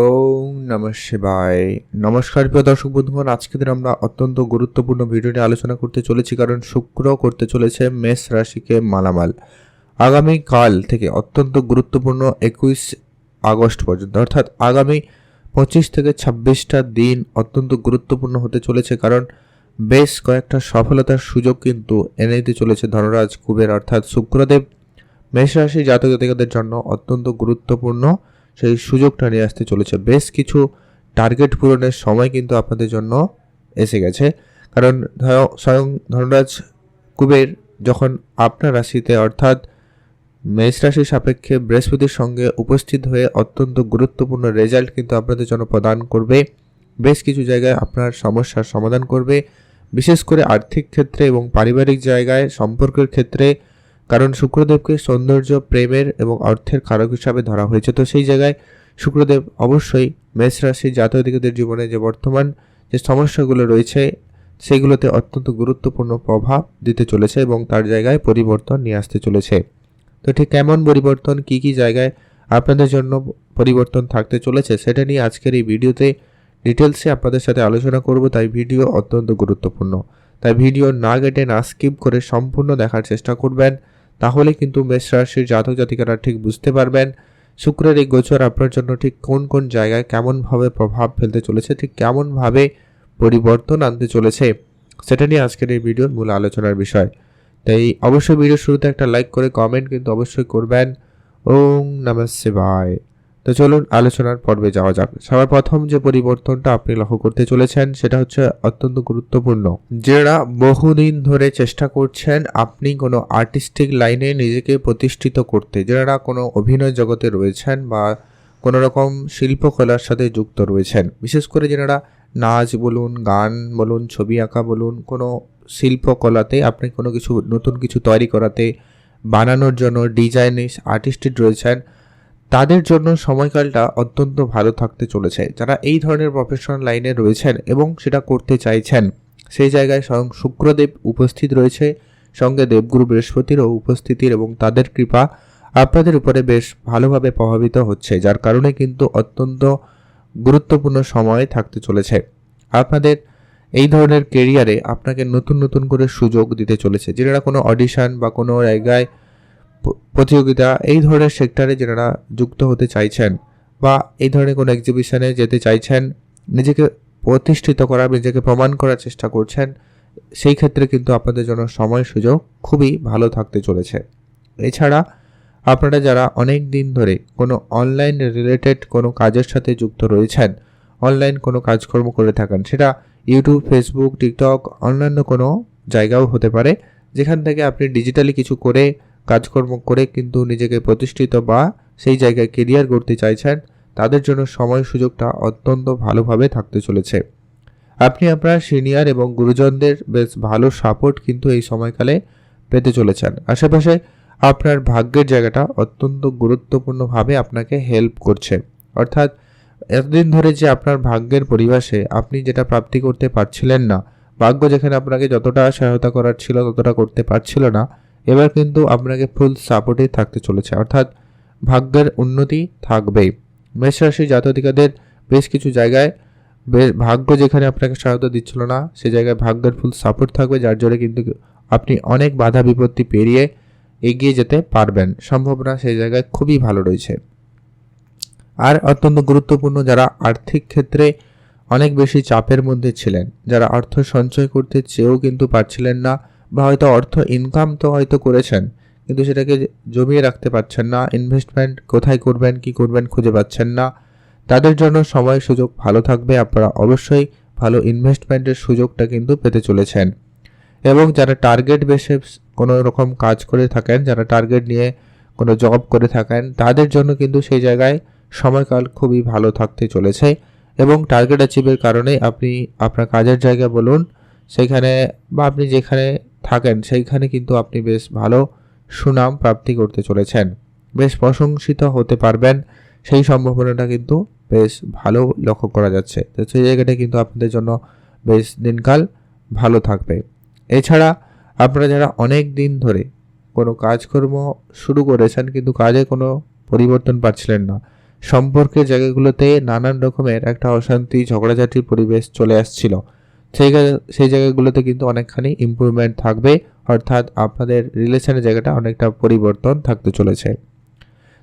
ওম নম শিবায়। নমস্কার প্রিয় দর্শক বন্ধুগণ আজকে দিন আমরা অত্যন্ত গুরুত্বপূর্ণ ভিডিওটি আলোচনা করতে চলেছি, কারণ শুক্র করতে চলেছে মেষ রাশিকে মালামাল। আগামী কাল থেকে অত্যন্ত গুরুত্বপূর্ণ একুশ আগস্ট পর্যন্ত, অর্থাৎ আগামী পঁচিশ থেকে ছাব্বিশটা দিন অত্যন্ত গুরুত্বপূর্ণ হতে চলেছে, কারণ বেশ কয়েকটা সফলতার সুযোগ কিন্তু এনে দিতে চলেছে ধনরাজ কুবের, অর্থাৎ শুক্রদেব। মেষ রাশি জাতক জাতিকাদের জন্য অত্যন্ত গুরুত্বপূর্ণ সেই সুযোগটা নিয়ে আসতে চলেছে। বেশ কিছু টার্গেট পূরণের সময় কিন্তু আপনাদের জন্য এসে গেছে। কারণ স্বয়ং ধনরাজ কুবের যখন আপনার রাশিতে অর্থাৎ মেষ রাশির সাপেক্ষে বৃহস্পতির সঙ্গে উপস্থিত হয়ে অত্যন্ত গুরুত্বপূর্ণ রেজাল্ট কিন্তু আপনাদের জন্য প্রদান করবে। বেশ কিছু জায়গায় আপনার সমস্যার সমাধান করবে। বিশেষ করে আর্থিক ক্ষেত্রে এবং পারিবারিক জায়গায় সম্পর্কের ক্ষেত্রে কারণ শুক্রদেবকে সৌন্দর্য, প্রেমের এবং অর্থের কারক হিসাবে ধরা হয়েছে। তো সেই জায়গায় শুক্রদেব অবশ্যই মেষ রাশির জাতকদের জীবনে যে বর্তমান যে সমস্যাগুলো রয়েছে, সেগুলোতে অত্যন্ত গুরুত্বপূর্ণ প্রভাব দিতে চলেছে এবং তার জায়গায় পরিবর্তন নিয়ে আসতে চলেছে। তো ঠিক কেমন পরিবর্তন, কি কি জায়গায় আপনাদের জন্য পরিবর্তন থাকতে চলেছে, সেটা নিয়ে আজকের এই ভিডিওতে ডিটেলসে আপনাদের সাথে আলোচনা করব, তাই ভিডিও অত্যন্ত গুরুত্বপূর্ণ। তাই ভিডিও না কেটে না স্কিপ করে সম্পূর্ণ দেখার চেষ্টা করবেন। তাহলে কিন্তু মেষ রাশির জাতক জাতিকারা ঠিক বুঝতে পারবেন শুক্রের এই গোচর আপনার জন্য ঠিক কোন কোন জায়গায় কেমনভাবে প্রভাব ফেলতে চলেছে, ঠিক কেমনভাবে পরিবর্তন আনতে চলেছে, সেটা নিয়ে আজকের এই ভিডিওর মূল আলোচনার বিষয়। তাই অবশ্যই ভিডিও শুরুতে একটা লাইক করে কমেন্ট কিন্তু অবশ্যই করবেন। ওং নমঃ শিবায়। তো চলুন আলোচনার পর্বে যাওয়া যাক। সবার প্রথম যে পরিবর্তনটা আপনি লক্ষ্য করতে চলেছেন, সেটা হচ্ছে অত্যন্ত গুরুত্বপূর্ণ। যারা বহুদিন ধরে চেষ্টা করছেন আপনি কোনো আর্টিস্টিক লাইনে নিজেকে প্রতিষ্ঠিত করতে, যারা কোনো অভিনয় জগতে রয়েছেন বা কোনো রকম শিল্পকলার সাথে যুক্ত রয়েছেন, বিশেষ করে যারা নাচ বলুন, গান বলুন, ছবি আঁকা বলুন, কোনো শিল্পকলাতে আপনি কোনো কিছু, নতুন কিছু তৈরি করাতে, বানানোর জন্য ডিজাইনিস আর্টিস্টেড রয়েছেন তাদের জন্য সময়কালটা অত্যন্ত ভালো থাকতে চলেছে। যারা এই ধরনের প্রফেশনাল লাইনে রয়েছেন এবং সেটা করতে চাইছেন, সেই জায়গায় স্বয়ং শুক্রদেব উপস্থিত রয়েছে। সঙ্গে দেবগুরু বৃহস্পতিরও উপস্থিতির এবং তাদের কৃপা আপনাদের উপরে বেশ ভালোভাবে প্রভাবিত হচ্ছে, যার কারণে কিন্তু অত্যন্ত গুরুত্বপূর্ণ সময় থাকতে চলেছে। আপনাদের এই ধরনের কেরিয়ারে আপনাকে নতুন নতুন করে সুযোগ দিতে চলেছে। যারা কোনো অডিশন বা কোনো জায়গায় প্রতিযোগিতা এই ধরনের সেক্টরে যারা যুক্ত হতে চাইছেন বা এই ধরনের কোনো এক্সিবিশনে যেতে চাইছেন, নিজেকে প্রতিষ্ঠিত করা নিজেকে প্রমাণ করার চেষ্টা করছেন, সেই ক্ষেত্রে কিন্তু আপনাদের জন্য সময় সুযোগ খুবই ভালো থাকতে চলেছে। এছাড়া আপনারা যারা অনেক দিন ধরে কোনো অনলাইন রিলেটেড কোনো কাজের সাথে যুক্ত রয়েছেন অনলাইন কোনো কাজকর্ম করে থাকেন, সেটা ইউটিউব ফেসবুক টিকটক অন্যান্য কোনো জায়গাও হতে পারে, যেখান থেকে আপনি ডিজিটালি কিছু করে কাজকর্ম করে কিন্তু নিজেকে প্রতিষ্ঠিত বা সেই জায়গায় কেরিয়ার গড়তে চাইছেন, তাদের জন্য সময় সুযোগটা অত্যন্ত ভালোভাবে থাকতে চলেছে। আপনি আপনার সিনিয়র এবং গুরুজনদের বেশ ভালো সাপোর্ট কিন্তু এই সময়কালে পেতে চলেছেন। আশেপাশে আপনার ভাগ্যের জায়গাটা অত্যন্ত গুরুত্বপূর্ণভাবে আপনাকে হেল্প করছে। অর্থাৎ এতদিন ধরে যে আপনার ভাগ্যের পরিবেশে আপনি যেটা প্রাপ্তি করতে পারছিলেন না, ভাগ্য যেখানে আপনাকে যতটা সহায়তা করার ছিল ততটা করতে পারছিল না এবার কিন্তু আপনাকে ফুল সাপোর্টে থাকতে চলেছে। অর্থাৎ ভাগ্যের উন্নতি থাকবেই। মেষ রাশি বেশ কিছু জায়গায় ভাগ্য যেখানে আপনাকে সহায়তা দিচ্ছিল না, সে জায়গায় ভাগ্যের ফুল সাপোর্ট থাকবে, যার জন্য কিন্তু আপনি অনেক বাধা বিপত্তি পেরিয়ে এগিয়ে যেতে পারবেন। সম্ভাবনা সেই জায়গায় খুবই ভালো রয়েছে। আর অত্যন্ত গুরুত্বপূর্ণ যারা আর্থিক ক্ষেত্রে অনেক বেশি চাপের মধ্যে ছিলেন, যারা অর্থ সঞ্চয় করতে চেয়েও কিন্তু পারছিলেন না বা হয়তো অর্থ ইনকাম তো হয়তো করেছেন, কিন্তু সেটাকে জমিয়ে রাখতে পারছেন না ইনভেস্টমেন্ট কোথায় করবেন, কি করবেন খুঁজে পাচ্ছেন না। তাদের জন্য সময়, সুযোগ ভালো থাকবে, আপনারা অবশ্যই ভালো ইনভেস্টমেন্টের সুযোগটা কিন্তু পেতে চলেছেন। এবং যারা টার্গেট বেসে কোনো রকম কাজ করে থাকেন, যারা টার্গেট নিয়ে কোনো জব করে থাকেন, তাদের জন্য কিন্তু সেই জায়গায় সময়কাল খুবই ভালো থাকতে চলেছে। এবং টার্গেট অ্যাচিভের কারণে আপনি আপনার কাজের জায়গা বলুন, সেখানে বা আপনি যেখানে থাকেন, সেইখানে কিন্তু আপনি বেশ ভালো সুনাম প্রাপ্তি করতে চলেছেন। বেশ প্রশংসিত হতে পারবেন। সেই সম্ভাবনাটা কিন্তু বেশ ভালো লক্ষ্য করা যাচ্ছে। তো সেই জায়গাটা কিন্তু আপনাদের জন্য বেশ দিনকাল ভালো থাকবে। এছাড়া আপনারা যারা অনেক দিন ধরে কোনো কাজকর্ম শুরু করেছেন কিন্তু কাজে কোনো পরিবর্তন পাচ্ছিলেন না, সম্পর্কের জায়গাগুলোতে নানান রকমের একটা অশান্তি, ঝগড়াঝাটির পরিবেশ চলে আসছিল। সেই সেই জায়গাগুলোতে কিন্তু অনেকখানি ইমপ্রুভমেন্ট থাকবে। অর্থাৎ আপনাদের রিলেশনের জায়গাটা অনেকটা পরিবর্তন থাকতে চলেছে।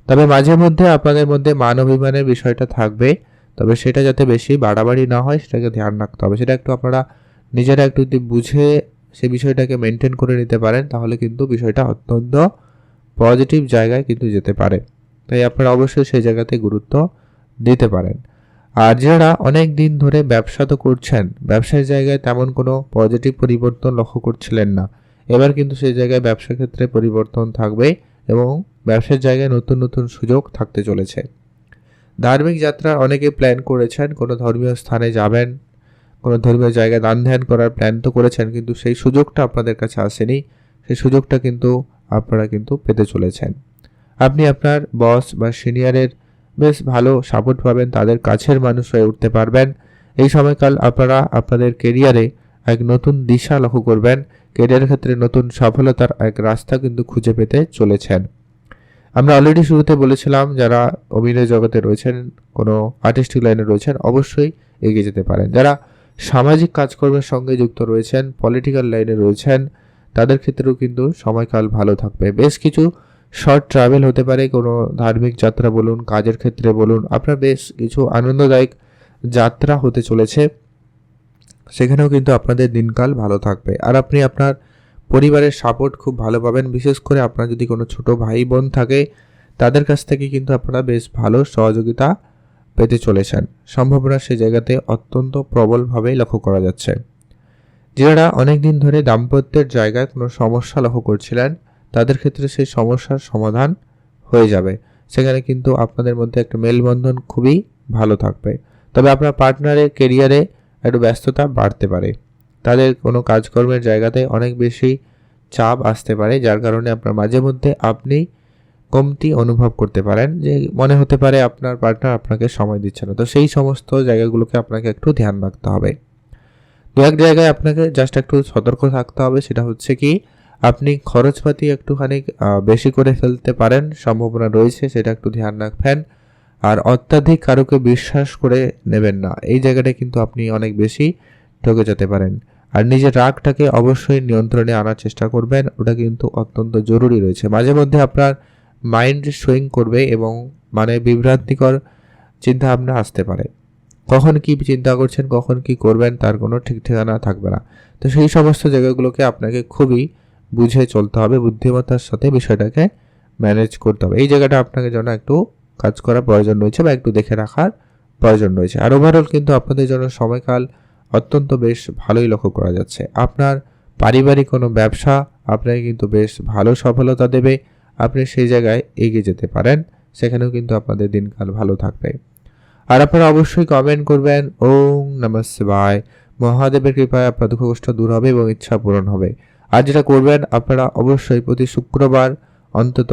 তবে মাঝে মধ্যে আপনাদের মধ্যে মান অভিমানের বিষয়টা থাকবে। তবে সেটা যাতে বেশি বাড়াবাড়ি না হয়, সেটাকে ধ্যান রাখতে হবে। সেটা একটু আপনারা নিজেরা একটু যদি বুঝে সে বিষয়টাকে মেনটেন করে নিতে পারেন, তাহলে কিন্তু বিষয়টা অত্যন্ত পজিটিভ জায়গায় কিন্তু যেতে পারে। তাই আপনারা অবশ্যই সেই জায়গাতে গুরুত্ব দিতে পারেন। আর যারা অনেক দিন ধরে ব্যবসা তো করছেন, ব্যবসার জায়গায় তেমন কোনো পজিটিভ পরিবর্তন লক্ষ্য করছিলেন না। এবার কিন্তু সেই জায়গায় ব্যবসা ক্ষেত্রে পরিবর্তন থাকবে এবং ব্যবসার জায়গায় নতুন নতুন সুযোগ থাকতে চলেছে। ধার্মিক যাত্রা অনেকে প্ল্যান করেছেন, কোনো ধর্মীয় স্থানে যাবেন, কোনো ধর্মীয় জায়গায় দান ধ্যান করার প্ল্যান তো করেছেন, কিন্তু সেই সুযোগটা আপনাদের কাছে আসেনি। সেই সুযোগটা কিন্তু আপনারা কিন্তু পেতে চলেছেন। আপনি আপনার বস বা সিনিয়রের বেশ ভালো সাপোর্ট পাবেন, তাদের কাছের মানুষ হয়ে উঠতে পারবেন। এই সময়কাল আপনারা আপনাদের কেরিয়ারে এক নতুন দিশা লক্ষ্য করবেন। কেরিয়ার ক্ষেত্রে নতুন সফলতার এক রাস্তা কিন্তু খুঁজে পেতে চলেছেন। আমরা অলরেডি শুরুতে বলেছিলাম, যারা অভিনয় জগতে রয়েছেন, কোনো আর্টিস্টিক লাইনে রয়েছেন, অবশ্যই এগিয়ে যেতে পারেন। যারা সামাজিক কাজকর্মের সঙ্গে যুক্ত রয়েছেন পলিটিক্যাল লাইনে রয়েছেন, তাদের ক্ষেত্রেও কিন্তু সময়কাল ভালো থাকবে। বেশ কিছু শর্ট ট্রাভেল হতে পারে, কোনো ধার্মিক যাত্রা বলুন, কাজের ক্ষেত্রে বলুন, আপনার বেশ কিছু আনন্দদায়ক যাত্রা হতে চলেছে। সেখানেও কিন্তু আপনাদের দিনকাল ভালো থাকবে। আর আপনি আপনার পরিবারের সাপোর্ট খুব ভালো পাবেন। বিশেষ করে আপনার যদি কোনো ছোট ভাই বোন থাকে, তাদের কাছ থেকে কিন্তু আপনারা বেশ ভালো সহযোগিতা পেতে চলেছেন। সম্ভাবনা সে জায়গাতে অত্যন্ত প্রবলভাবেই লক্ষ্য করা যাচ্ছে। যারা অনেক দিন ধরে দাম্পত্যের জায়গায় কোনো সমস্যা লক্ষ্য করছিলেন তাদের ক্ষেত্রে সেই সমস্যার সমাধান হয়ে যাবে। সেখানে কিন্তু আপনাদের মধ্যে একটা মেলবন্ধন খুবই ভালো থাকবে। তবে আপনার পার্টনারের কেরিয়ারে একটু ব্যস্ততা বাড়তে পারে। তাদের কোনো কাজকর্মের জায়গাতে অনেক বেশি চাপ আসতে পারে, যার কারণে আপনার মাঝে মধ্যে আপনি কমতি অনুভব করতে পারেন যে মনে হতে পারে আপনার পার্টনার আপনাকে সময় দিচ্ছে না। তো সেই সমস্ত জায়গাগুলোকে আপনাকে একটু ধ্যান রাখতে হবে। দু এক জায়গায় আপনাকে জাস্ট একটু সতর্ক থাকতে হবে, সেটা হচ্ছে কি আপনি খরচপাতি একটুখানি বেশি করে ফেলতে পারেন, সম্ভাবনা রয়েছে, সেটা একটু ধ্যান রাখবেন। আর অত্যাধিক কারোকে বিশ্বাস করে নেবেন না, এই জায়গাটা কিন্তু আপনি অনেক বেশি ঠকে যেতে পারেন। আর নিজের রাগটাকে অবশ্যই নিয়ন্ত্রণে আনার চেষ্টা করবেন, ওটা কিন্তু অত্যন্ত জরুরি রয়েছে। মাঝে মধ্যে আপনার মাইন্ড সুইং করবে এবং মানে বিভ্রান্তিকর চিন্তা ভাবনা আসতে পারে। কখন কি চিন্তা করছেন, কখন কি করবেন, তার কোনো ঠিক ঠিকানা থাকবে না। তো সেই সমস্ত জায়গাগুলোকে আপনাকে খুবই বুঝে চলতে হবে, বুদ্ধিমত্তার সাথে বিষয়টাকে ম্যানেজ করতে হবে। এই জায়গাটা আপনাকে যেন একটু কাজ করার প্রয়োজন রয়েছে বা একটু দেখে রাখার প্রয়োজন রয়েছে। আর ওভারঅল কিন্তু আপনাদের জন্য সময়কাল অত্যন্ত বেশ ভালোই লক্ষ্য করা যাচ্ছে। আপনার পারিবারিক কোনো ব্যবসা আপনাকে কিন্তু বেশ ভালো সফলতা দেবে। আপনি সেই জায়গায় এগিয়ে যেতে পারেন, সেখানেও কিন্তু আপনাদের দিনকাল ভালো থাকবে। আর আপনারা অবশ্যই কমেন্ট করবেন ওম নমঃ শিবায়। মহাদেবের কৃপায় আপনার দুঃখ কষ্ট দূর হবে এবং ইচ্ছা পূরণ হবে। আর যেটা করবেন, আপনারা অবশ্যই প্রতি শুক্রবার অন্তত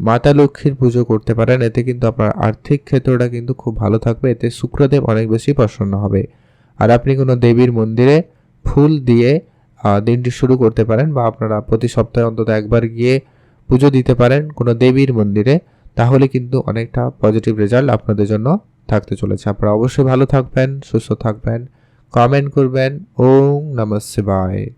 মাতা লক্ষ্মীর পুজো করতে পারেন। এতে কিন্তু আপনার আর্থিক ক্ষেত্রটা কিন্তু খুব ভালো থাকবে। এতে শুক্রদেব অনেক বেশি প্রসন্ন হবে। আর আপনি কোনো দেবীর মন্দিরে ফুল দিয়ে দিনটি শুরু করতে পারেন বা আপনারা প্রতি সপ্তাহে অন্তত একবার গিয়ে পুজো দিতে পারেন কোনো দেবীর মন্দিরে, তাহলে কিন্তু অনেকটা পজিটিভ রেজাল্ট আপনাদের জন্য থাকতে চলেছে। আপনারা অবশ্যই ভালো থাকবেন, সুস্থ থাকবেন কমেন্ট করবেন। ওম নমঃ শিবায়।